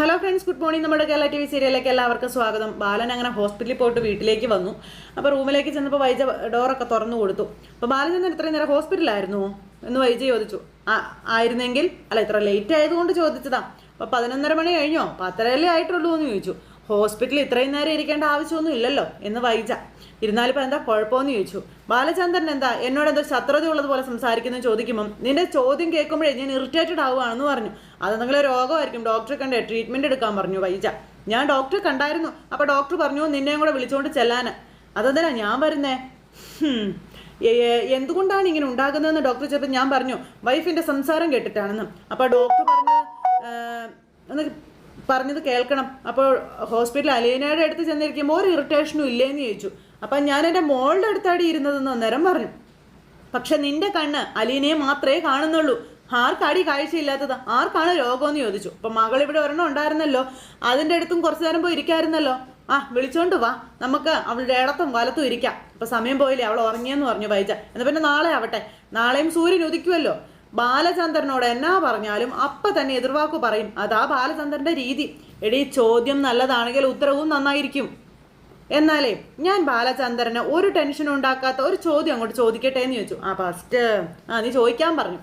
Hello friends good morning നമ്മുടെ Kerala T V സീരിയലിലേക്ക് എല്ലാവർക്കും സ്വാഗതം. ബാലൻ അങ്ങനെ ഹോസ്പിറ്റലിൽ പോയിട്ട് വീട്ടിലേക്ക് വന്നു. അപ്പോൾ റൂമിലേക്ക് ചെന്നപ്പോൾ വൈജ ഡോറൊക്കെ തുറന്നു കൊടുത്തു. അപ്പോൾ ബാലൻ ചെന്ന് ഇത്രയും നേരം ഹോസ്പിറ്റലായിരുന്നു എന്ന് വൈജ ചോദിച്ചു. ആയിരുന്നെങ്കിൽ? അല്ല ഇത്ര ലേറ്റ് ആയതുകൊണ്ട് ചോദിച്ചതാ. അപ്പോൾ പതിനൊന്നര മണി കഴിഞ്ഞോ? പത്തരയല്ലേ ആയിട്ടുള്ളൂ എന്ന് ചോദിച്ചു. ഹോസ്പിറ്റലിൽ ഇത്രയും നേരം ഇരിക്കേണ്ട ആവശ്യമൊന്നും ഇല്ലല്ലോ എന്ന് വൈജ. ഇരുന്നാലിപ്പോൾ എന്താ കുഴപ്പമെന്ന് ചോദിച്ചു. ബാലചന്ദ്രൻ എന്താ എന്നോട് എന്തോ ശത്രുത ഉള്ളതുപോലെ സംസാരിക്കുന്നു ചോദിക്കുമ്പം നിന്റെ ചോദ്യം കേൾക്കുമ്പോഴേ ഞാൻ ഇറിറ്റേറ്റഡ് ആവുകയാണെന്ന് പറഞ്ഞു. അതെന്തെങ്കിലും രോഗമായിരിക്കും. ഡോക്ടറെ കണ്ടേ ട്രീറ്റ്മെന്റ് എടുക്കാൻ പറഞ്ഞു വൈജ. ഞാൻ ഡോക്ടറെ കണ്ടായിരുന്നു. അപ്പോൾ ഡോക്ടർ പറഞ്ഞു നിന്നെയും കൂടെ വിളിച്ചുകൊണ്ട് ചെല്ലാൻ അതെന്തിനാ ഞാൻ വരുന്നേ? എന്തുകൊണ്ടാണ് ഇങ്ങനെ ഉണ്ടാകുന്നതെന്ന് ഡോക്ടർ ചോദിച്ചപ്പോൾ ഞാൻ പറഞ്ഞു വൈഫിന്റെ സംസാരം കേട്ടിട്ടാണെന്ന്. അപ്പോൾ ഡോക്ടർ പറഞ്ഞു പറഞ്ഞത് കേൾക്കണം. അപ്പോൾ ഹോസ്പിറ്റൽ അലീനയുടെ അടുത്ത് ചെന്നിരിക്കുമ്പോൾ ഒരു ഇറിറ്റേഷനും ഇല്ലേന്ന് ചോദിച്ചു. അപ്പം ഞാൻ എന്റെ മോളുടെ അടുത്താടി ഇരുന്നതെന്ന് അന്നേരം പറഞ്ഞു. പക്ഷെ നിന്റെ കണ്ണ് അലീനയെ മാത്രമേ കാണുന്നുള്ളൂ. ആർക്കാടി കാഴ്ചയില്ലാത്തത്? ആർക്കാണ് രോഗമെന്ന് ചോദിച്ചു. അപ്പം മകൾ ഇവിടെ ഒരെണ്ണം ഉണ്ടായിരുന്നല്ലോ. അതിന്റെ അടുത്തും കുറച്ച് നേരം പോയി ഇരിക്കായിരുന്നല്ലോ. ആ വിളിച്ചോണ്ട് വാ. നമുക്ക് അവളുടെ ഇടത്തും വലത്തും ഇരിക്കാം. അപ്പം സമയം പോയില്ലേ? അവൾ ഉറങ്ങിയെന്ന് പറഞ്ഞു വൈജ എന്നാൽ പിന്നെ നാളെ ആവട്ടെ. നാളെയും സൂര്യൻ ഉദിക്കുമല്ലോ ബാലചന്ദ്രനോട് എന്നാ പറഞ്ഞാലും അപ്പ തന്നെ എതിർവാക്ക് പറയും. അതാ ബാലചന്ദ്രന്റെ രീതി. എടീ ചോദ്യം നല്ലതാണെങ്കിൽ ഉത്തരവും നന്നായിരിക്കും. എന്നാലേ ഞാൻ ബാലചന്ദ്രന് ഒരു ടെൻഷനും ഉണ്ടാക്കാത്ത ഒരു ചോദ്യം അങ്ങോട്ട് ചോദിക്കട്ടെ എന്ന് ചോദിച്ചു. ആ ഫസ്റ്റ് ആ നീ ചോദിക്കാൻ പറഞ്ഞു.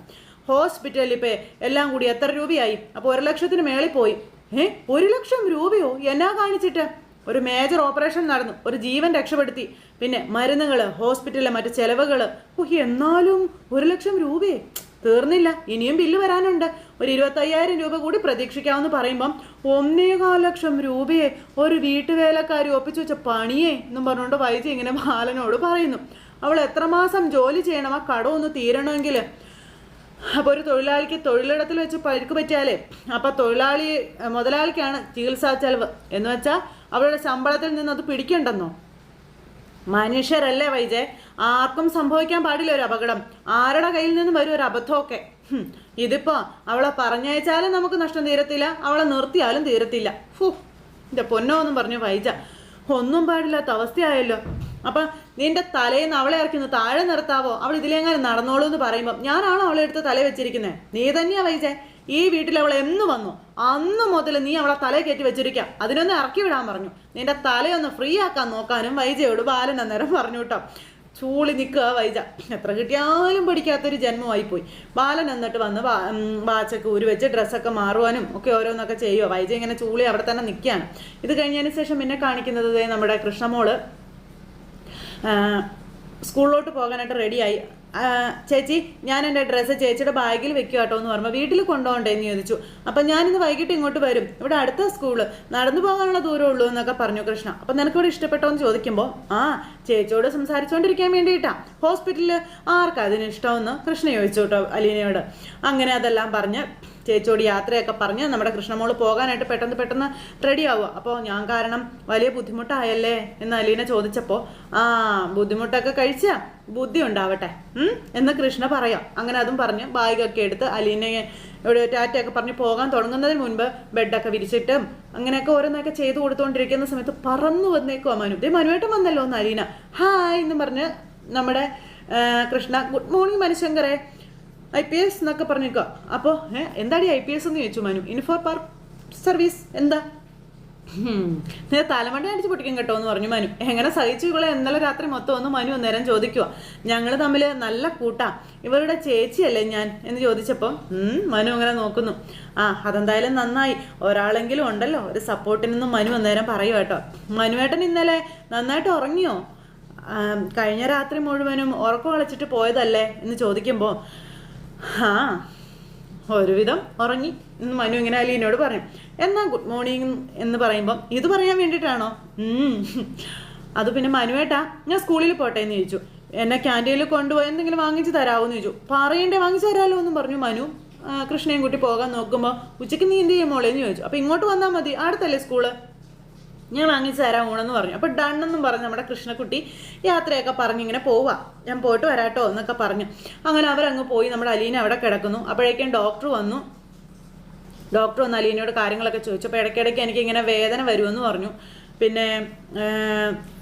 ഹോസ്പിറ്റലിൽ ഇപ്പൊ എല്ലാം കൂടി എത്ര രൂപയായി? അപ്പോൾ ഒരു ലക്ഷത്തിന് മേളിൽ പോയി. ഏ ഒരു ലക്ഷം രൂപയോ? എന്നാ കാണിച്ചിട്ട്? ഒരു മേജർ ഓപ്പറേഷൻ നടന്നു. ഒരു ജീവൻ രക്ഷപ്പെടുത്തി. പിന്നെ മരുന്നുകൾ ഹോസ്പിറ്റലിലെ മറ്റു ചെലവുകൾ ഓഹ് എന്നാലും ഒരു ലക്ഷം രൂപയെ? തീർന്നില്ല. ഇനിയും ബില്ല് വരാനുണ്ട്. ഒരു ഇരുപത്തയ്യായിരം രൂപ കൂടി പ്രതീക്ഷിക്കാമെന്ന് പറയുമ്പം ഒന്നേകാൽ ലക്ഷം രൂപയെ ഒരു വീട്ടുവേലക്കാരി ഒപ്പിച്ചു വെച്ച പണിയേ എന്നും പറഞ്ഞുകൊണ്ട് വൈദ്യ ഇങ്ങനെ ബാലനോട് പറയുന്നു. അവൾ എത്രമാസം ജോലി ചെയ്യണം? ആ ഒന്ന് തീരണമെങ്കിൽ. അപ്പോൾ ഒരു തൊഴിലാളിക്ക് തൊഴിലിടത്തിൽ വെച്ച് പരിക്ക് പറ്റിയാലേ അപ്പോൾ തൊഴിലാളി മുതലാളിക്കാണ് ചികിത്സാ ചെലവ്. എന്ന് വെച്ചാൽ അവളുടെ ശമ്പളത്തിൽ നിന്ന് അത് പിടിക്കണ്ടെന്നോ? മനുഷ്യരല്ലേ വൈജെ? ആർക്കും സംഭവിക്കാൻ പാടില്ല ഒരു അപകടം. ആരുടെ കയ്യിൽ നിന്നും വരും ഒരു അബദ്ധമൊക്കെ? ഇതിപ്പോ അവളെ പറഞ്ഞയച്ചാലും നമുക്ക് നഷ്ടം തീരത്തില്ല അവളെ നിർത്തിയാലും തീരത്തില്ല. ഫു എന്റെ പൊന്നോ എന്നും പറഞ്ഞു വൈജ. ഒന്നും പാടില്ലാത്ത അവസ്ഥയായല്ലോ. അപ്പൊ നിന്റെ തലേന്ന് അവളെ ഇറക്കി താഴെ നിർത്താവോ? അവൾ ഇതിലെങ്ങനെ നടന്നോളൂ എന്ന് പറയുമ്പോൾ ഞാനാണോ അവളെ എടുത്ത് തല വെച്ചിരിക്കുന്നത് നീ തന്നെയാ വൈജേ. ഈ വീട്ടിൽ അവൾ എന്ന് വന്നു? അന്ന് മുതൽ നീ അവളെ തലയെ കയറ്റി വെച്ചിരിക്കാം. അതിനൊന്ന് ഇറക്കി വിടാൻ പറഞ്ഞു. നിന്റെ തലയൊന്ന് ഫ്രീ ആക്കാൻ നോക്കാനും വൈജയോട് ബാലൻ അന്നേരം പറഞ്ഞു കേട്ടോ ചൂളി നിൽക്കുക വൈജ. എത്ര കിട്ടിയാലും പഠിക്കാത്തൊരു ജന്മമായി പോയി ബാലൻ എന്നിട്ട് വന്ന് വാച്ചക്ക് ഊരി വെച്ച് ഡ്രസ്സൊക്കെ മാറുവാനും ഒക്കെ ഓരോന്നൊക്കെ ചെയ്യുക വൈജ ഇങ്ങനെ ചൂളി അവിടെ തന്നെ നിൽക്കുകയാണ്. ഇത് കഴിഞ്ഞതിന് ശേഷം പിന്നെ കാണിക്കുന്നത് നമ്മുടെ കൃഷ്ണമോൾ സ്കൂളിലോട്ട് പോകാനായിട്ട് റെഡിയായി ചേച്ചി ഞാൻ എന്റെ ഡ്രസ്സ് ചേച്ചിയുടെ ബാഗിൽ വെക്കുക കേട്ടോ എന്ന് പറയുമ്പോൾ വീട്ടിൽ കൊണ്ടുപോകണ്ടേ എന്ന് ചോദിച്ചു. അപ്പം ഞാനിന്ന് വൈകിട്ട് ഇങ്ങോട്ട് വരും. ഇവിടെ അടുത്ത സ്കൂൾ നടന്നു പോകാനുള്ള ദൂരം ഉള്ളൂ എന്നൊക്കെ പറഞ്ഞു കൃഷ്ണ. അപ്പം നിനക്ക് ഇവിടെ ഇഷ്ടപ്പെട്ടോ എന്ന് ചോദിക്കുമ്പോൾ ആ ചേച്ചിയോട് സംസാരിച്ചുകൊണ്ടിരിക്കാൻ വേണ്ടിയിട്ടാ. ഹോസ്പിറ്റലിൽ ആർക്കാ അതിന് ഇഷ്ടമെന്ന് കൃഷ്ണ ചോദിച്ചു കേട്ടോ അലീനയോട്. അങ്ങനെ അതെല്ലാം പറഞ്ഞ് ചേച്ചിയോട് യാത്രയൊക്കെ പറഞ്ഞ് നമ്മുടെ കൃഷ്ണമോൾ പോകാനായിട്ട് പെട്ടെന്ന് പെട്ടെന്ന് റെഡി ആവുക അപ്പോൾ ഞാൻ കാരണം വലിയ ബുദ്ധിമുട്ടായല്ലേ എന്ന് അലീന ചോദിച്ചപ്പോൾ ആ ബുദ്ധിമുട്ടൊക്കെ കഴിച്ച? ബുദ്ധി ഉണ്ടാവട്ടെ? എന്ന് കൃഷ്ണ പറയാം. അങ്ങനെ അതും പറഞ്ഞ് ബാഗൊക്കെ എടുത്ത് അലീനയെ ഇവിടെ ടാറ്റയൊക്കെ പറഞ്ഞ് പോകാൻ തുടങ്ങുന്നതിന് മുൻപ് ബെഡൊക്കെ വിരിച്ചിട്ടും അങ്ങനെയൊക്കെ ഓരോന്നൊക്കെ ചെയ്തു കൊടുത്തുകൊണ്ടിരിക്കുന്ന സമയത്ത് പറന്നു വന്നേക്കുവാ മനു. ദേ മനുവേട്ടം വന്നല്ലോ എന്ന് അലീന. ഹായ് എന്ന് പറഞ്ഞ് നമ്മുടെ കൃഷ്ണ ഗുഡ് മോർണിംഗ് മനുശങ്കരെ ഐ പി എസ് എന്നൊക്കെ പറഞ്ഞേക്കുക അപ്പോൾ എന്താടി ഐ പി എസ് എന്ന് ചോദിച്ചു മനു? ഇൻഫോ പാർക്ക് സർവീസ് എന്താ? നേരെ തലമണ്ടി തലമണ്ട അടിച്ച് പൊട്ടിക്കും കേട്ടോ എന്ന് പറഞ്ഞു മനു. എങ്ങനെ സഹിച്ചു ഇവളെ? ഇന്നലെ രാത്രി മൊത്തം ഒന്ന് മനു അന്നേരം ചോദിക്കുക ഞങ്ങൾ തമ്മിൽ നല്ല കൂട്ടാ. ഇവരുടെ ചേച്ചിയല്ലേ ഞാൻ എന്ന് ചോദിച്ചപ്പോൾ മനു അങ്ങനെ നോക്കുന്നു. ആ അതെന്തായാലും നന്നായി. ഒരാളെങ്കിലും ഉണ്ടല്ലോ. ഒരു സപ്പോർട്ടിനൊന്നും മനു അന്നേരം പറയൂ കേട്ടോ. മനുവേട്ടൻ ഇന്നലെ നന്നായിട്ട് ഉറങ്ങിയോ? കഴിഞ്ഞ രാത്രി മുഴുവനും ഉറക്കം കളിച്ചിട്ട് പോയതല്ലേ എന്ന് ചോദിക്കുമ്പോൾ ആ ഒരുവിധം ഉറങ്ങി. എന്ന് മനു ഇങ്ങനെ അലീനോട് പറയും എന്നാ ഗുഡ് മോർണിംഗ് എന്ന് പറയുമ്പം ഇത് പറയാൻ വേണ്ടിയിട്ടാണോ. അത് പിന്നെ മനുവേട്ടാ ഞാൻ സ്കൂളിൽ പോട്ടെ എന്ന് ചോദിച്ചു. എന്നെ ക്യാന്റീനിൽ കൊണ്ടുപോയി എന്തെങ്കിലും വാങ്ങിച്ച് തരാമോ എന്ന് ചോദിച്ചു. പറയണ്ടേ വാങ്ങിച്ചു തരാമല്ലോ എന്നും പറഞ്ഞു മനു. കൃഷ്ണയും കൂട്ടി പോകാൻ നോക്കുമ്പോൾ ഉച്ചയ്ക്ക് നീ എന്ത് ചെയ്യും മോളെ എന്ന് ചോദിച്ചു. അപ്പോൾ ഇങ്ങോട്ട് വന്നാൽ മതി. അടുത്തല്ലേ സ്കൂൾ? ഞാൻ വാങ്ങിച്ചു തരാം ഊണെന്ന് പറഞ്ഞു. അപ്പോൾ എന്നും പറഞ്ഞ് നമ്മുടെ കൃഷ്ണക്കുട്ടി യാത്രയൊക്കെ പറഞ്ഞ് ഇങ്ങനെ പോവാ. ഞാൻ പോയിട്ട് വരാട്ടോ എന്നൊക്കെ പറഞ്ഞു. അങ്ങനെ അവരങ്ങ് പോയി നമ്മുടെ അലീന അവിടെ കിടക്കുന്നു. അപ്പോഴേക്കും ഡോക്ടർ വന്നു. ഡോക്ടർ വന്ന് അലീനയോട് കാര്യങ്ങളൊക്കെ ചോദിച്ചു. അപ്പോൾ ഇടയ്ക്കിടയ്ക്ക് എനിക്ക് ഇങ്ങനെ വേദന വരുമെന്ന് പറഞ്ഞു. പിന്നെ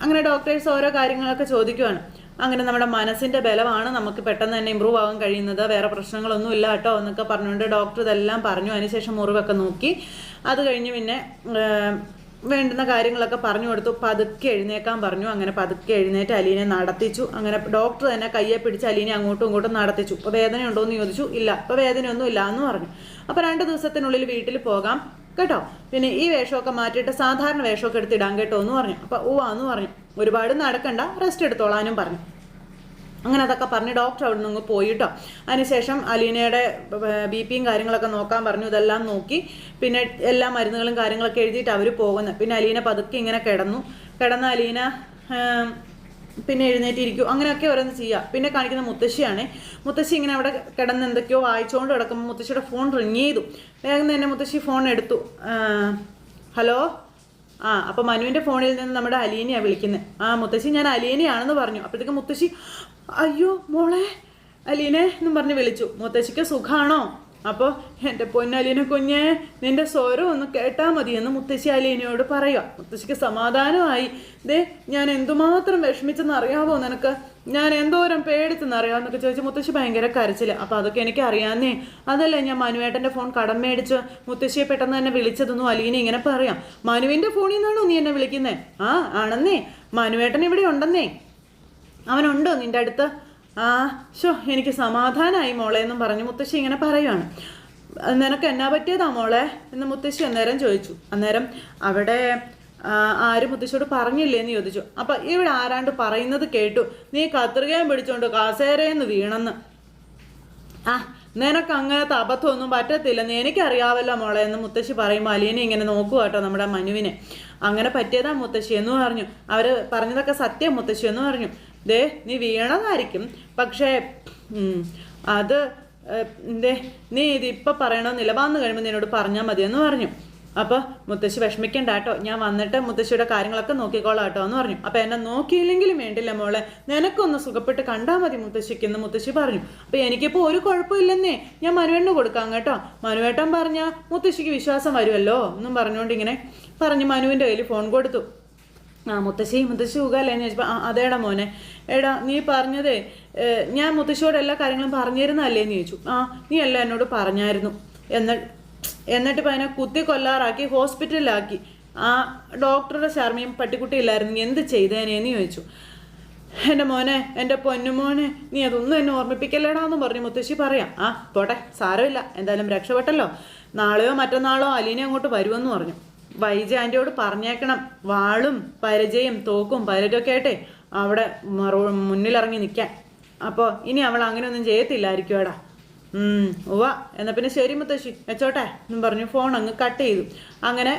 അങ്ങനെ ഡോക്ടേഴ്സ് ഓരോ കാര്യങ്ങളൊക്കെ ചോദിക്കുവാണ്. അങ്ങനെ നമ്മുടെ മനസ്സിന്റെ ബലമാണ് നമുക്ക് പെട്ടെന്ന് തന്നെ ഇമ്പ്രൂവ് ആകാൻ കഴിയുന്നത്. വേറെ പ്രശ്നങ്ങളൊന്നും ഇല്ല കേട്ടോ എന്നൊക്കെ പറഞ്ഞുകൊണ്ട് ഡോക്ടർ ഇതെല്ലാം പറഞ്ഞു. അതിനുശേഷം മുറിവൊക്കെ നോക്കി. അത് കഴിഞ്ഞ് പിന്നെ വേണ്ടുന്ന കാര്യങ്ങളൊക്കെ പറഞ്ഞു കൊടുത്തു. പതുക്കെ എഴുന്നേക്കാൻ പറഞ്ഞു. അങ്ങനെ പതുക്കെ എഴുന്നേറ്റ് അലീനെ നടത്തിച്ചു. അങ്ങനെ ഡോക്ടർ തന്നെ കയ്യെ പിടിച്ച് അലീനെ അങ്ങോട്ടും ഇങ്ങോട്ടും നടത്തിച്ചു. അപ്പോൾ വേദനയുണ്ടോ എന്ന് ചോദിച്ചു. ഇല്ല അപ്പോൾ വേദനയൊന്നും ഇല്ല എന്ന് പറഞ്ഞു. അപ്പോൾ രണ്ട് ദിവസത്തിനുള്ളിൽ വീട്ടിൽ പോകാം. കേട്ടോ? പിന്നെ ഈ വേഷമൊക്കെ മാറ്റിയിട്ട് സാധാരണ വേഷമൊക്കെ എടുത്തിടാൻ കേട്ടോ എന്ന് പറഞ്ഞു. അപ്പോൾ ഊവാന്ന് പറഞ്ഞു. ഒരുപാട് നടക്കണ്ട. റെസ്റ്റ് എടുത്തോളാനും പറഞ്ഞു. അങ്ങനെ അതൊക്കെ പറഞ്ഞ് ഡോക്ടർ അവിടെ നിന്ന് പോയി കേട്ടോ അതിനുശേഷം അലീനയുടെ ബി പിയും കാര്യങ്ങളൊക്കെ നോക്കാൻ പറഞ്ഞു ഇതെല്ലാം നോക്കി. പിന്നെ എല്ലാ മരുന്നുകളും കാര്യങ്ങളൊക്കെ എഴുതിയിട്ട് അവർ പോകുന്നു. പിന്നെ അലീന പതുക്കെ ഇങ്ങനെ കിടന്നു. കിടന്ന അലീന പിന്നെ എഴുന്നേറ്റിരിക്കും. അങ്ങനെയൊക്കെ ഓരോന്ന് ചെയ്യുക പിന്നെ കാണിക്കുന്ന മുത്തശ്ശിയാണ്. മുത്തശ്ശി ഇങ്ങനെ അവിടെ കിടന്ന് എന്തൊക്കെയോ വായിച്ചുകൊണ്ട് കിടക്കുമ്പോൾ മുത്തശ്ശിയുടെ ഫോൺ റിങ് ചെയ്തു. വേഗം തന്നെ മുത്തശ്ശി ഫോൺ എടുത്തു. ഹലോ? ആ അപ്പൊ മനുവിന്റെ ഫോണിൽ നിന്ന് നമ്മുടെ അലീനയാ വിളിക്കുന്നത് ആ മുത്തശ്ശി ഞാൻ അലീനയാണെന്ന് പറഞ്ഞു. അപ്പോഴത്തേക്ക് മുത്തശ്ശി അയ്യോ മോളെ അലീനെ എന്നും പറഞ്ഞ് വിളിച്ചു. മുത്തശ്ശിക്ക് സുഖാണോ? അപ്പോൾ എന്റെ പൊന്നലീന കുഞ്ഞെ നിന്റെ സ്വരം ഒന്ന് കേട്ടാൽ മതി എന്ന് മുത്തശ്ശി അലീനയോട് പറയുക മുത്തശ്ശിക്ക് സമാധാനമായി ദേ ഞാൻ എന്തുമാത്രം വിഷമിച്ചെന്ന് അറിയാമോ നിനക്ക്? ഞാൻ എന്തോരം പേടിച്ചെന്ന് അറിയാമോ എന്നൊക്കെ ചോദിച്ച് മുത്തശ്ശി ഭയങ്കര കരച്ചില്ല അപ്പോൾ അതൊക്കെ എനിക്ക് അറിയാന്നേ. അതല്ലേ ഞാൻ മനുവേട്ടന്റെ ഫോൺ കടം മേടിച്ച് മുത്തശ്ശിയെ പെട്ടെന്ന് തന്നെ വിളിച്ചതൊന്നും അലീന ഇങ്ങനെ പറയാം. മനുവിന്റെ ഫോണിൽ നിന്നാണോ നീ എന്നെ വിളിക്കുന്നേ? ആ ആണെന്നേ. മനുവേട്ടൻ ഇവിടെ ഉണ്ടെന്നേ. അവനുണ്ടോ നിന്റെ അടുത്ത്? ആ ഷോ എനിക്ക് സമാധാനമായി മോളെ എന്നും പറഞ്ഞു മുത്തശ്ശി ഇങ്ങനെ പറയുവാണ്. നിനക്ക് എന്നാ പറ്റിയതാ മോളെ? എന്ന് മുത്തശ്ശി അന്നേരം ചോദിച്ചു. അന്നേരം അവിടെ ആരും മുത്തശ്ശിയോട് പറഞ്ഞില്ലേ എന്ന് ചോദിച്ചു. അപ്പൊ ഇവിടെ ആരാണ്ട് പറയുന്നത് കേട്ടു. നീ കത്രികയും പിടിച്ചോണ്ട് കാസേരയെന്ന് വീണെന്ന്. ആ നിനക്ക് അങ്ങനത്തെ അബദ്ധമൊന്നും പറ്റത്തില്ലെന്ന് എനിക്കറിയാവല്ലോ മോളെ എന്ന് മുത്തശ്ശി പറയുമ്പോൾ അലീനെ ഇങ്ങനെ നോക്കുക കേട്ടോ നമ്മുടെ മനുവിനെ. അങ്ങനെ പറ്റിയതാ മുത്തശ്ശി എന്ന് പറഞ്ഞു. അവർ പറഞ്ഞതൊക്കെ സത്യം മുത്തശ്ശി എന്ന് പറഞ്ഞു. ദേ നീ വീണതായിരിക്കും. പക്ഷേ അത് ദേ നീ ഇതിപ്പോൾ പറയണമെന്നില്ല വന്നു കഴിയുമ്പോൾ നിന്നോട് പറഞ്ഞാൽ മതിയെന്ന് പറഞ്ഞു. അപ്പോൾ മുത്തശ്ശി വിഷമിക്കണ്ട കേട്ടോ. ഞാൻ വന്നിട്ട് മുത്തശ്ശിയുടെ കാര്യങ്ങളൊക്കെ നോക്കിക്കോളാം കേട്ടോ എന്ന് പറഞ്ഞു. അപ്പോൾ എന്നെ നോക്കിയില്ലെങ്കിലും വേണ്ടില്ല മോളെ. നിനക്കൊന്ന് സുഖപ്പെട്ട് കണ്ടാൽ മതി മുത്തശ്ശിക്ക് എന്ന് മുത്തശ്ശി പറഞ്ഞു. അപ്പോൾ എനിക്കിപ്പോൾ ഒരു കുഴപ്പമില്ലെന്നേ. ഞാൻ മനുവേട്ടന് കൊടുക്കാം കേട്ടോ. മനുവേട്ടൻ പറഞ്ഞാൽ മുത്തശ്ശിക്ക് വിശ്വാസം വരുമല്ലോ എന്നും പറഞ്ഞുകൊണ്ട് ഇങ്ങനെ പറഞ്ഞ് മനുവിന്റെ കയ്യിൽ ഫോൺ കൊടുത്തു. ആ മുത്തശ്ശി മുത്തശ്ശി സുഖമല്ലേ എന്ന് ചോദിച്ചപ്പോൾ അതേടാ മോനെ. എടാ നീ പറഞ്ഞതേ ഞാൻ മുത്തശ്ശിയോട് എല്ലാ കാര്യങ്ങളും പറഞ്ഞിരുന്നല്ലേ എന്ന് ചോദിച്ചു. ആ നീ എല്ലാം എന്നോട് പറഞ്ഞായിരുന്നു. എന്നി എന്നിട്ട് ഇപ്പം അതിനെ കുത്തി കൊല്ലാറാക്കി ഹോസ്പിറ്റലിലാക്കി. ആ ഡോക്ടറുടെ ശർമ്മയും പട്ടിക്കുട്ടി ഇല്ലായിരുന്നെങ്കിൽ എന്ത് ചെയ്തേനേന്ന് ചോദിച്ചു. എന്റെ മോനെ എന്റെ പൊന്നുമോനെ നീ അതൊന്നും എന്നെ ഓർമ്മിപ്പിക്കല്ലേടാ എന്ന് പറഞ്ഞു മുത്തശ്ശി പറയാം. ആ പോട്ടെ സാരമില്ല. എന്തായാലും രക്ഷപ്പെട്ടല്ലോ. നാളെയോ മറ്റന്നാളോ അലീനെ അങ്ങോട്ട് വരുമെന്ന് പറഞ്ഞു. വൈജ ആന്റിയോട് പറഞ്ഞേക്കണം. വാളും പരിചയം തോക്കും പരറ്റൊക്കെ ആയിട്ടെ അവിടെ മുന്നിലിറങ്ങി നിൽക്കാൻ അപ്പോൾ ഇനി അവൾ അങ്ങനെയൊന്നും ചെയ്യത്തില്ലായിരിക്കും എടാ ഉം, ഉവ്വ. എന്നാ പിന്നെ ശരി മുത്തശ്ശി. വെച്ചോട്ടെ എന്നും പറഞ്ഞു ഫോൺ അങ്ങ് കട്ട് ചെയ്തു. അങ്ങനെ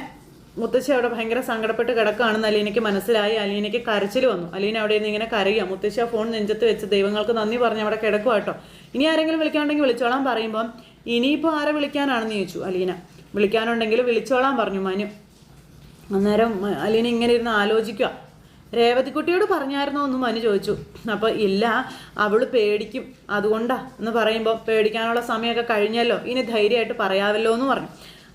മുത്തശ്ശി അവിടെ ഭയങ്കര സങ്കടപ്പെട്ട് കിടക്കുകയാണെന്ന് അലീനയ്ക്ക് മനസ്സിലായി. അലീനയ്ക്ക് കരച്ചിൽ വന്നു. അലീന അവിടെ നിന്ന് ഇങ്ങനെ കരയുക മുത്തശ്ശി ആ ഫോൺ നെഞ്ചത്ത് വെച്ച് ദൈവങ്ങൾക്ക് നന്ദി പറഞ്ഞ് അവിടെ കിടക്കുക കേട്ടോ. ഇനി ആരെങ്കിലും വിളിക്കാണ്ടെങ്കിൽ വിളിച്ചോളാൻ പറയുമ്പം ഇനിയിപ്പോൾ ആരെ വിളിക്കാനാണെന്ന് ചോദിച്ചു അലീന. വിളിക്കാനുണ്ടെങ്കിൽ വിളിച്ചോളാൻ പറഞ്ഞു മനു. അന്നേരം അലീന ഇങ്ങനെ ഇരുന്ന് ആലോചിക്കുക രേവതിക്കുട്ടിയോട് പറഞ്ഞായിരുന്നോ എന്ന് മനു ചോദിച്ചു. അപ്പോൾ ഇല്ല അവൾ പേടിക്കും. അതുകൊണ്ടാ എന്ന് പറയുമ്പോൾ പേടിക്കാനുള്ള സമയമൊക്കെ കഴിഞ്ഞല്ലോ. ഇനി ധൈര്യമായിട്ട് പറയാവല്ലോ എന്ന് പറഞ്ഞു.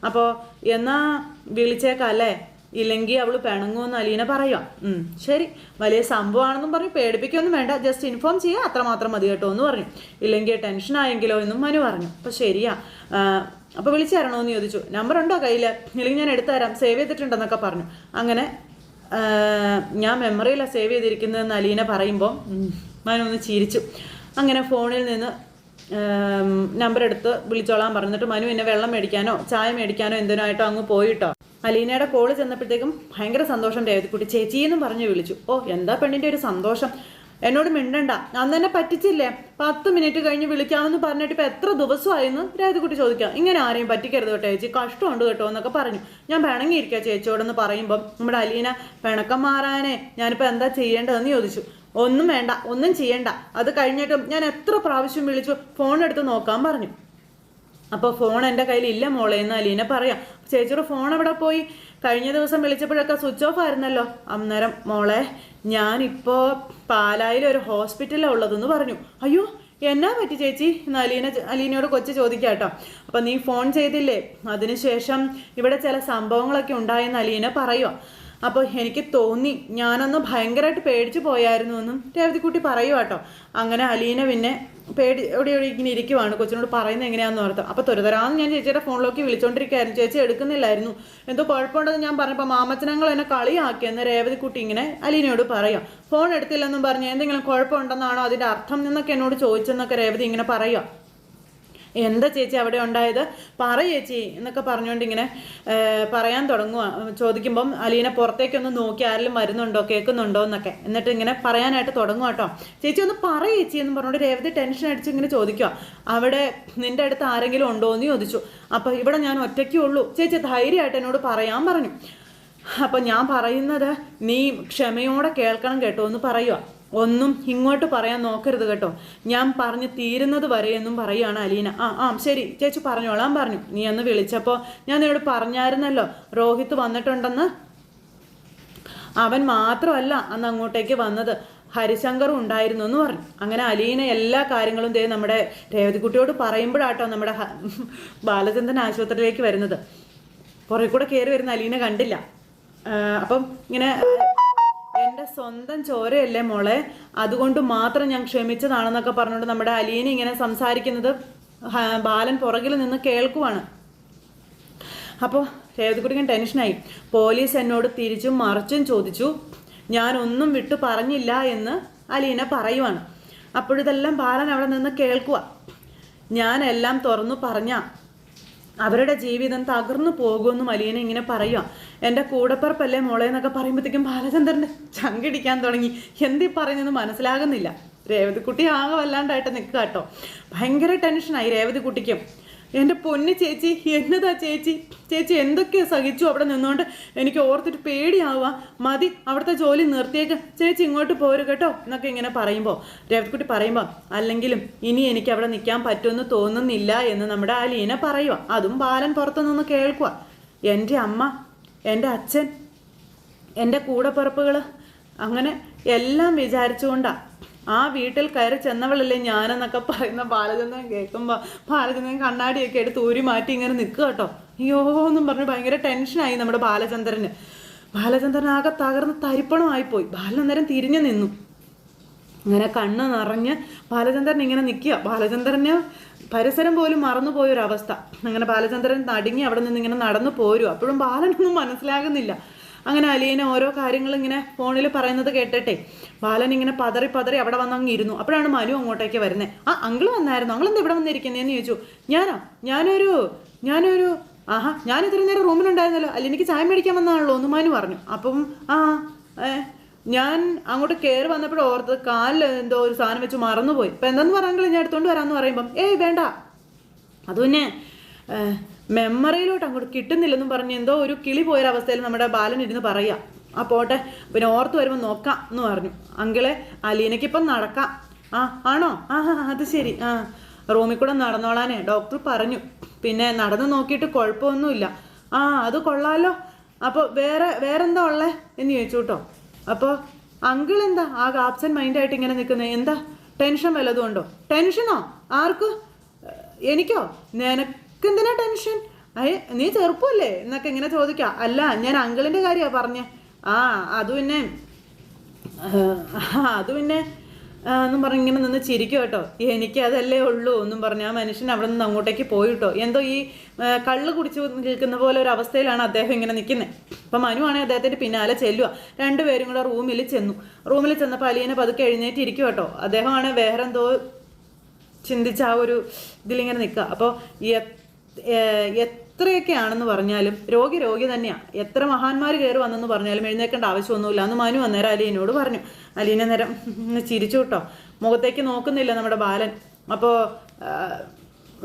അപ്പോൾ എന്നാ വിളിച്ചേക്കല്ലേ? ഇല്ലെങ്കിൽ അവൾ പിണങ്ങുമെന്ന് അലീന പറയാം ശരി. വലിയ സംഭവമാണെന്നും പറഞ്ഞു. പേടിപ്പിക്കൊന്നും വേണ്ട. ജസ്റ്റ് ഇൻഫോം ചെയ്യുക. അത്രമാത്രം മതി കേട്ടോ എന്ന് പറഞ്ഞു. ഇല്ലെങ്കിൽ ടെൻഷൻ ആയെങ്കിലോ എന്നും മനു പറഞ്ഞു. അപ്പോൾ ശരിയാ. അപ്പോൾ വിളിച്ചു തരണോ എന്ന് ചോദിച്ചു. നമ്പർ ഉണ്ടോ കയ്യിൽ ഇല്ലെങ്കിൽ ഞാൻ എടുത്തു തരാം സേവ് ചെയ്തിട്ടുണ്ടെന്നൊക്കെ പറഞ്ഞു. അങ്ങനെ ഞാൻ മെമ്മറിയിലാണ് സേവ് ചെയ്തിരിക്കുന്നതെന്ന് അലീന പറയുമ്പോൾ ഉം, മനു ഒന്ന് ചിരിച്ചു. അങ്ങനെ ഫോണിൽ നിന്ന് നമ്പർ എടുത്ത് വിളിച്ചോളാൻ പറഞ്ഞിട്ട് മനു എന്നെ വെള്ളം മേടിക്കാനോ ചായ മേടിക്കാനോ എന്തിനായിട്ടോ അങ്ങ് പോയിട്ടോ. അലീനയുടെ കോൾ ചെന്നപ്പോഴത്തേക്കും ഭയങ്കര സന്തോഷം രേവതിക്കുട്ടി. ചേച്ചി എന്നും പറഞ്ഞ് വിളിച്ചു. ഓ എന്താ പെണ്ണിന്റെ ഒരു സന്തോഷം? എന്നോട് മിണ്ടണ്ട. അന്ന് തന്നെ പറ്റിച്ചില്ലേ? പത്ത് മിനിറ്റ് കഴിഞ്ഞ് വിളിക്കാമെന്ന് പറഞ്ഞിട്ട് ഇപ്പം എത്ര ദിവസമായിരുന്നു രാജകുട്ടി ചോദിക്കാം. ഇങ്ങനെ ആരെയും പറ്റിക്കരുത് കേട്ടോ ചേച്ചി. കഷ്ടമുണ്ട് കേട്ടോ എന്നൊക്കെ പറഞ്ഞു. ഞാൻ പിണങ്ങിയിരിക്കുക ചേച്ചിയോടെന്ന് പറയുമ്പം നമ്മുടെ അലീന പിണക്കം മാറാനേ ഞാനിപ്പോൾ എന്താ ചെയ്യേണ്ടതെന്ന് ചോദിച്ചു. ഒന്നും വേണ്ട ഒന്നും ചെയ്യണ്ട. അത് കഴിഞ്ഞിട്ടും ഞാൻ എത്ര പ്രാവശ്യം വിളിച്ചു ഫോൺ എടുത്ത് നോക്കാൻ പറഞ്ഞു. അപ്പോൾ ഫോൺ എന്റെ കയ്യിൽ ഇല്ല മോളെ എന്ന് അലീന പറയാം. ചേച്ചിയുടെ ഫോൺ എവിടെ പോയി? കഴിഞ്ഞ ദിവസം വിളിച്ചപ്പോഴൊക്കെ സ്വിച്ച് ഓഫ് ആയിരുന്നല്ലോ. അന്നേരം മോളെ ഞാനിപ്പോൾ പാലായിൽ ഒരു ഹോസ്പിറ്റലിൽ ഉള്ളതെന്ന് പറഞ്ഞു. അയ്യോ എന്നാ പറ്റി ചേച്ചി? എന്ന് അലീന അലീനയോട് കൊച്ചു ചോദിക്കാം കേട്ടോ അപ്പം നീ ഫോൺ ചെയ്തില്ലേ? അതിനുശേഷം ഇവിടെ ചില സംഭവങ്ങളൊക്കെ ഉണ്ടായെന്ന് അലീന പറയുക അപ്പോൾ എനിക്ക് തോന്നി ഞാനൊന്ന് ഭയങ്കരമായിട്ട് പേടിച്ചു പോയായിരുന്നു എന്നും രേവതിക്കുട്ടി പറയുക കേട്ടോ അങ്ങനെ അലീന പിന്നെ പേടി എവിടെ ഇങ്ങനെ ഇരിക്കുവാണ്? കൊച്ചിനോട് പറയുന്നത് എങ്ങനെയാണെന്ന് അർത്ഥം അപ്പോൾ തൊരുതരാന്ന് ഞാൻ ചേച്ചിയുടെ ഫോണിലേക്ക് വിളിച്ചോണ്ടിരിക്കുകയായിരുന്നു. ചേച്ചി എടുക്കുന്നില്ലായിരുന്നു. എന്തോ കുഴപ്പമുണ്ടെന്ന് ഞാൻ പറഞ്ഞപ്പോൾ മാമച്ചനങ്ങൾ എന്നെ കളിയാക്കിയെന്ന് രേവതിക്കുട്ടി ഇങ്ങനെ അലീനയോട് പറയാം ഫോൺ എടുത്തില്ലെന്നും പറഞ്ഞ് എന്തെങ്കിലും കുഴപ്പമുണ്ടെന്നാണോ അതിന്റെ അർത്ഥം? എന്നൊക്കെ എന്നോട് ചോദിച്ചെന്നൊക്കെ രേവതി ഇങ്ങനെ പറയുക എന്താ ചേച്ചി അവിടെ ഉണ്ടായത്? പറ ചേച്ചി എന്നൊക്കെ പറഞ്ഞുകൊണ്ട് ഇങ്ങനെ പറയാൻ തുടങ്ങുക ചോദിക്കുമ്പം അലീന പുറത്തേക്കൊന്ന് നോക്കി ആരെങ്കിലും വരുന്നുണ്ടോ കേൾക്കുന്നുണ്ടോ എന്നൊക്കെ. എന്നിട്ട് ഇങ്ങനെ പറയാനായിട്ട് തുടങ്ങുക കേട്ടോ ചേച്ചി ഒന്ന് പറ ചേച്ചി എന്ന് പറഞ്ഞുകൊണ്ട് രേവതി ടെൻഷൻ അടിച്ച് ഇങ്ങനെ ചോദിക്കുക അവിടെ നിന്റെ അടുത്ത് ആരെങ്കിലും ഉണ്ടോ എന്ന് ചോദിച്ചു. അപ്പോൾ ഇവിടെ ഞാൻ ഒറ്റയ്ക്കേ ഉള്ളൂ. ചേച്ചി ധൈര്യമായിട്ട് എന്നോട് പറയാൻ പറഞ്ഞു. അപ്പം ഞാൻ പറയുന്നത് നീ ക്ഷമയോടെ കേൾക്കണം കേട്ടോ എന്ന് പറയുക ഒന്നും ഇങ്ങോട്ട് പറയാൻ നോക്കരുത് കേട്ടോ. ഞാൻ പറഞ്ഞ് തീരുന്നത് വരെ എന്നും പറയുകയാണ് അലീന. ആ ആ ശരി ചേച്ചി പറഞ്ഞോളാം പറഞ്ഞു. നീ അന്ന് വിളിച്ചപ്പോൾ ഞാൻ നിന്നോട് പറഞ്ഞായിരുന്നല്ലോ രോഹിത് വന്നിട്ടുണ്ടെന്ന്. അവൻ മാത്രമല്ല അന്ന് അങ്ങോട്ടേക്ക് വന്നത്. ഹരിശങ്കറും ഉണ്ടായിരുന്നു എന്ന് പറഞ്ഞു. അങ്ങനെ അലീന എല്ലാ കാര്യങ്ങളും ദേ നമ്മുടെ രേവതിക്കുട്ടിയോട് പറയുമ്പോഴാട്ടോ നമ്മുടെ ബാലചന്ദ്രൻ ആശുപത്രിയിലേക്ക് വരുന്നത്. കുറെ കൂടെ കയറി വരുന്ന അലീന കണ്ടില്ല. അപ്പം ഇങ്ങനെ എന്റെ സ്വന്തം ചോരയല്ലേ മോളെ? അതുകൊണ്ട് മാത്രം ഞാൻ ക്ഷമിച്ചതാണെന്നൊക്കെ പറഞ്ഞുകൊണ്ട് നമ്മുടെ അലീന ഇങ്ങനെ സംസാരിക്കുന്നത് ബാലൻ പുറകിൽ നിന്ന് കേൾക്കുവാണ്. അപ്പോൾ രേവതിക്കുട്ടിക്കൻ ടെൻഷനായി. പോലീസ് എന്നോട് തിരിച്ചും മറിച്ചും ചോദിച്ചു. ഞാനൊന്നും വിട്ടു പറഞ്ഞില്ല എന്ന് അലീന പറയുവാണ്. അപ്പോഴിതെല്ലാം ബാലൻ അവിടെ നിന്ന് കേൾക്കുക ഞാനെല്ലാം തുറന്നു പറഞ്ഞ. അവരുടെ ജീവിതം തകർന്നു പോകുമെന്നും മലീന ഇങ്ങനെ പറയുക എന്റെ കൂടപ്പറപ്പല്ലേ മോളെ എന്നൊക്കെ പറയുമ്പോഴത്തേക്കും ബാലചന്ദ്രന്റെ ചങ്കിടിക്കാൻ തുടങ്ങി. എന്തി പറയുന്നതെന്ന് മനസ്സിലാകുന്നില്ല. രേവതിക്കുട്ടി ആകെ വല്ലാണ്ടായിട്ട് നിൽക്കുക കേട്ടോ. ഭയങ്കര ടെൻഷനായി രേവതിക്കുട്ടിക്കും. എന്റെ പൊന്ന് ചേച്ചി എന്നതാ ചേച്ചി? ചേച്ചി എന്തൊക്കെയാ സഹിച്ചു അവിടെ നിന്നുകൊണ്ട് എനിക്ക് ഓർത്തിട്ട് പേടിയാവുക മതി അവിടുത്തെ ജോലി നിർത്തിയേക്ക്. ചേച്ചി ഇങ്ങോട്ട് പോരു കേട്ടോ എന്നൊക്കെ ഇങ്ങനെ പറയുമ്പോൾ രേവതിക്കുട്ടി പറയുമ്പോൾ അല്ലെങ്കിലും ഇനി എനിക്ക് അവിടെ നിൽക്കാൻ പറ്റുമെന്ന് തോന്നുന്നില്ല എന്ന് നമ്മുടെ അലീന പറയുക അതും ബാലൻ പുറത്തു നിന്ന് കേൾക്കുക എന്റെ അമ്മ എന്റെ അച്ഛൻ എന്റെ കൂടപ്പിറപ്പുകൾ അങ്ങനെ എല്ലാം വിചാരിച്ചുകൊണ്ടാ ആ വീട്ടിൽ കയറി ചെന്നവളല്ലേ ഞാനെന്നൊക്കെ പറയുന്ന ബാലചന്ദ്രൻ കേൾക്കുമ്പോൾ ബാലചന്ദ്രൻ കണ്ണാടിയൊക്കെ എടുത്ത് ഊരി മാറ്റി ഇങ്ങനെ നിൽക്കുക കേട്ടോ. അയ്യോ എന്നും പറഞ്ഞ് ഭയങ്കര ടെൻഷനായി നമ്മുടെ ബാലചന്ദ്രന്. ബാലചന്ദ്രൻ ആകെ തകർന്ന് തരിപ്പണമായിപ്പോയി. അന്നേരം തിരിഞ്ഞു നിന്നു. അങ്ങനെ കണ്ണ് നിറഞ്ഞ് ബാലചന്ദ്രൻ ഇങ്ങനെ നിൽക്കുക. ബാലചന്ദ്രന് പരിസരം പോലും മറന്നുപോയൊരവസ്ഥ. അങ്ങനെ ബാലചന്ദ്രൻ നടുങ്ങി അവിടെ നിന്ന് ഇങ്ങനെ നടന്നു പോരും അപ്പോഴും ബാലനൊന്നും മനസ്സിലാകുന്നില്ല. അങ്ങനെ അലീന ഓരോ കാര്യങ്ങൾ ഇങ്ങനെ ഫോണിൽ പറയുന്നത് കേട്ടിട്ടെ ബാലൻ ഇങ്ങനെ പതറി പതറി അവിടെ വന്ന് അങ്ങ് ഇരുന്നു. അപ്പോഴാണ് മനു അങ്ങോട്ടേക്ക് വരുന്നത് ആ അങ്കിൾ വന്നായിരുന്നു? അങ്കിൾ എന്താ ഇവിടെ വന്നിരിക്കുന്നതെന്ന് ചോദിച്ചു. ഞാനോ? ഞാനൊരു ഞാനൊരു ആഹാ ഞാൻ ഇത്രയും നേരം റൂമിലുണ്ടായിരുന്നല്ലോ. അല്ല എനിക്ക് ചായ മേടിക്കാൻ വന്നതാണല്ലോ ഒന്ന് മനു പറഞ്ഞു. അപ്പം ആ ഞാൻ അങ്ങോട്ട് കയറി വന്നപ്പോൾ ഓർത്ത് കാലിൽ എന്തോ ഒരു സാധനം വെച്ച് മറന്നുപോയി. ഇപ്പം എന്താന്ന് പറയാമെങ്കിൽ ഞാൻ എടുത്തോണ്ട് വരാമെന്ന് പറയുമ്പം ഏയ് വേണ്ട. അത് പിന്നെ മെമ്മറിയിലോട്ട് അങ്ങോട്ട് കിട്ടുന്നില്ലെന്നും പറഞ്ഞ് എന്തോ ഒരു കിളി പോയൊരവസ്ഥയിൽ നമ്മുടെ ബാലൻ ഇരുന്ന് പറയുക. ആ പോട്ടെ. പിന്നെ ഓർത്ത് വരുമ്പോൾ നോക്കാം എന്ന് പറഞ്ഞു. അങ്കിളെ അലീനക്കിപ്പം നടക്കാം. ആ ആണോ? ആ അത് ശരി. ആ. റൂമിൽ കൂടെ നടന്നോളാനേ ഡോക്ടർ പറഞ്ഞു. പിന്നെ നടന്നു നോക്കിയിട്ട് കുഴപ്പമൊന്നുമില്ല. ആ അത് കൊള്ളാലോ. അപ്പോൾ വേറെ വേറെന്താ ഉള്ളേ? എന്ന് ചോദിച്ചു കേട്ടോ. അപ്പോൾ അങ്കിൾ എന്താ ആ ആബ്സെന്റ് മൈൻഡായിട്ട് ഇങ്ങനെ നിൽക്കുന്നത് എന്താ? ടെൻഷൻ വല്ലതും ഉണ്ടോ? ടെൻഷനോ? ആർക്ക്? എനിക്കോ? നിനക്കെന്തിനാ ടെൻഷൻ? അയ്യ നീ ചെറുപ്പമല്ലേ എന്നൊക്കെ ഇങ്ങനെ ചോദിക്കാം. അല്ല ഞാൻ അങ്കിളിന്റെ കാര്യമാണ് പറഞ്ഞേ. ആ അത് പിന്നെ അത് പിന്നെ എന്നും പറഞ്ഞ് ഇങ്ങനെ നിന്ന് ചിരിക്കും കേട്ടോ. എനിക്ക് അതല്ലേ ഉള്ളൂ എന്നും പറഞ്ഞ് ആ മനുഷ്യൻ അവിടെ നിന്ന് അങ്ങോട്ടേക്ക് പോയിട്ടോ എന്തോ ഈ കള്ള് കുടിച്ച് നിൽക്കുന്ന പോലെ ഒരു അവസ്ഥയിലാണ് അദ്ദേഹം ഇങ്ങനെ നിൽക്കുന്നത് അപ്പം മനു ആണെങ്കിൽ അദ്ദേഹത്തിന്റെ പിന്നാലെ ചെല്ലുക രണ്ടുപേരും കൂടെ റൂമിൽ ചെന്നു. റൂമിൽ ചെന്നപ്പോൾ അലീനെ പതുക്കെ എഴുന്നേറ്റ് ഇരിക്കും കേട്ടോ. അദ്ദേഹമാണ് വേറെന്തോ ചിന്തിച്ച ആ ഒരു ഇതിലിങ്ങനെ നിൽക്കുക. അപ്പോൾ എത്രയൊക്കെ ആണെന്ന് പറഞ്ഞാലും രോഗി രോഗി തന്നെയാണ് എത്ര മഹാന്മാർ കയറി വന്നെന്ന് പറഞ്ഞാലും എഴുന്നേക്കേണ്ട ആവശ്യമൊന്നുമില്ല. അന്ന് മനു അന്നേരം അലീനോട് പറഞ്ഞു. അലീന നേരം ചിരിച്ചു കേട്ടോ. മുഖത്തേക്ക് നോക്കുന്നില്ല നമ്മുടെ ബാലൻ. അപ്പോൾ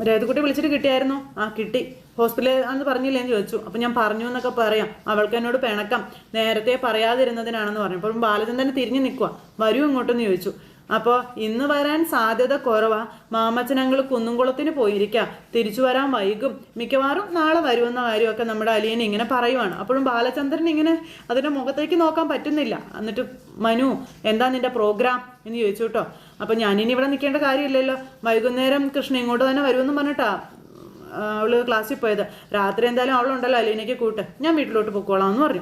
രേതുകുട്ടി വിളിച്ചിട്ട് കിട്ടിയായിരുന്നു? ആ കിട്ടി. ഹോസ്പിറ്റലിൽ ആണെന്ന് പറഞ്ഞില്ലേ എന്ന് ചോദിച്ചു. അപ്പം ഞാൻ പറഞ്ഞു എന്നൊക്കെ പറയാം. അവൾക്ക് എന്നോട് പിണക്കം. നേരത്തെ പറയാതിരുന്നതിനാണെന്ന് പറഞ്ഞു. അപ്പം ബാലചന്ദ്രൻ തിരിഞ്ഞു നിൽക്കുക വരൂ ഇങ്ങോട്ടെന്ന് ചോദിച്ചു. അപ്പോൾ ഇന്ന് വരാൻ സാധ്യത കുറവാ. മാമച്ചനങ്ങൾ കുന്നുംകുളത്തിന് പോയിരിക്കാം. തിരിച്ചു വരാൻ വൈകും. മിക്കവാറും നാളെ വരുമെന്ന കാര്യമൊക്കെ നമ്മുടെ അലിയൻ ഇങ്ങനെ പറയുവാണ്. അപ്പോഴും ബാലചന്ദ്രൻ ഇങ്ങനെ അതിന്റെ മുഖത്തേക്ക് നോക്കാൻ പറ്റുന്നില്ല. എന്നിട്ട് മനു എന്താ നിന്റെ പ്രോഗ്രാം എന്ന് ചോദിച്ചു കേട്ടോ. അപ്പം ഞാനിനി ഇവിടെ നിൽക്കേണ്ട കാര്യമില്ലല്ലോ. വൈകുന്നേരം കൃഷ്ണ ഇങ്ങോട്ട് തന്നെ വരുമെന്ന് പറഞ്ഞിട്ടാ അവൾ ക്ലാസ്സിൽ പോയത്. രാത്രി എന്തായാലും അവളുണ്ടല്ലോ അലീനയ്ക്ക് കൂട്ട്. ഞാൻ വീട്ടിലോട്ട് പൊക്കോളാം എന്ന് പറഞ്ഞു.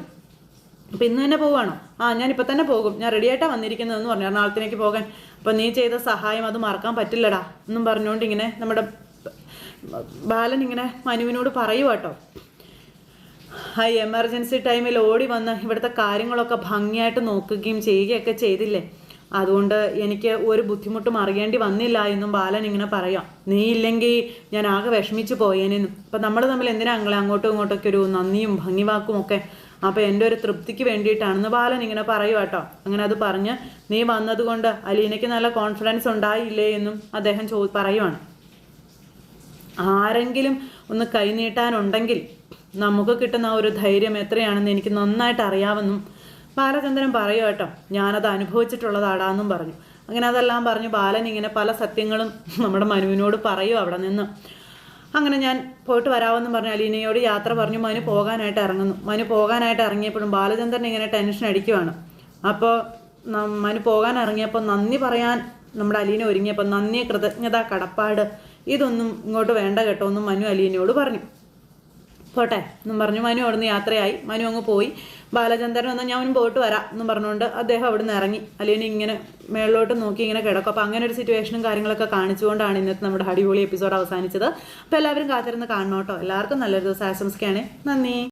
അപ്പം ഇന്ന് തന്നെ പോവാണോ? ആ ഇപ്പം തന്നെ പോകും. ഞാൻ റെഡി ആയിട്ടാണ് വന്നിരിക്കുന്നതെന്ന് പറഞ്ഞു. എറണാകുളത്തിലേക്ക് പോകാൻ. അപ്പം നീ ചെയ്ത സഹായം അത് മറക്കാൻ പറ്റില്ലടാ. എന്നും പറഞ്ഞുകൊണ്ട് ഇങ്ങനെ നമ്മുടെ ബാലൻ ഇങ്ങനെ മനുവിനോട് പറയുക കേട്ടോ ആ എമർജൻസി ടൈമിൽ ഓടി വന്ന് ഇവിടുത്തെ കാര്യങ്ങളൊക്കെ ഭംഗിയായിട്ട് നോക്കുകയും ചെയ്യുകയൊക്കെ ചെയ്തില്ലേ? അതുകൊണ്ട് എനിക്ക് ഒരു ബുദ്ധിമുട്ടും അറിയേണ്ടി വന്നില്ല എന്നും ബാലൻ ഇങ്ങനെ പറയാം. നീ ഇല്ലെങ്കിൽ ഞാൻ ആകെ വിഷമിച്ചു പോയേനെന്നും അപ്പം നമ്മൾ തമ്മിൽ എന്തിനാ അങ്ങളെ അങ്ങോട്ടും ഇങ്ങോട്ടൊക്കെ ഒരു നന്ദിയും ഭംഗിവാക്കും ഒക്കെ? അപ്പോൾ എന്റെ ഒരു തൃപ്തിക്ക് വേണ്ടിയിട്ടാണെന്ന് ബാലൻ ഇങ്ങനെ പറയുക കേട്ടോ അങ്ങനെ അത് പറഞ്ഞ് നീ വന്നതുകൊണ്ട് അലീനയ്ക്ക് നല്ല കോൺഫിഡൻസ് ഉണ്ടായില്ലേ എന്നും അദ്ദേഹം ചോ പറയുവാണ്. ആരെങ്കിലും ഒന്ന് കൈനീട്ടാനുണ്ടെങ്കിൽ നമുക്ക് കിട്ടുന്ന ഒരു ധൈര്യം എത്രയാണെന്ന് എനിക്ക് നന്നായിട്ട് അറിയാമെന്നും ബാലചന്ദ്രൻ പറയൂ കേട്ടോ ഞാനത് അനുഭവിച്ചിട്ടുള്ളതാടാന്നും പറഞ്ഞു. അങ്ങനെ അതെല്ലാം പറഞ്ഞു ബാലൻ ഇങ്ങനെ പല സത്യങ്ങളും നമ്മുടെ മനുവിനോട് പറയും അവിടെ നിന്ന്. അങ്ങനെ ഞാൻ പോയിട്ട് വരാമെന്നും പറഞ്ഞു. അലീനയോട് യാത്ര പറഞ്ഞു മനു പോകാനായിട്ട് ഇറങ്ങുന്നു. മനു പോകാനായിട്ട് ഇറങ്ങിയപ്പോഴും ബാലചന്ദ്രൻ ഇങ്ങനെ ടെൻഷൻ അടിക്കുവാണ്. അപ്പോൾ മനു പോകാൻ ഇറങ്ങിയപ്പോൾ നന്ദി പറയാൻ നമ്മുടെ അലീന ഒരുങ്ങിയപ്പോൾ നന്ദി കൃതജ്ഞത കടപ്പാട്. ഇതൊന്നും ഇങ്ങോട്ട് വേണ്ട കേട്ടോ എന്നും മനു അലീനയോട് പറഞ്ഞു. പോട്ടെ എന്നും പറഞ്ഞു. മനു അവിടുന്ന് യാത്രയായി. മനു അങ്ങ് പോയി. ബാലചന്ദ്രൻ എന്നാൽ ഞാൻ പോയിട്ട് വരാം എന്നും പറഞ്ഞുകൊണ്ട് അദ്ദേഹം അവിടെ നിന്ന് ഇറങ്ങി. അല്ലെങ്കിൽ ഇങ്ങനെ മേളിലോട്ട് നോക്കി ഇങ്ങനെ കിടക്കും. അപ്പോൾ അങ്ങനെ ഒരു സിറ്റുവേഷനും കാര്യങ്ങളൊക്കെ കാണിച്ചുകൊണ്ടാണ് ഇന്നത്തെ നമ്മുടെ അടിപൊളി എപ്പിസോഡ് അവസാനിച്ചത്. അപ്പോൾ എല്ലാവരും കാത്തിരുന്ന് കാണണം കേട്ടോ എല്ലാവർക്കും നല്ലൊരു ദിവസം ആശംസിക്കുകയാണ്. നന്ദി.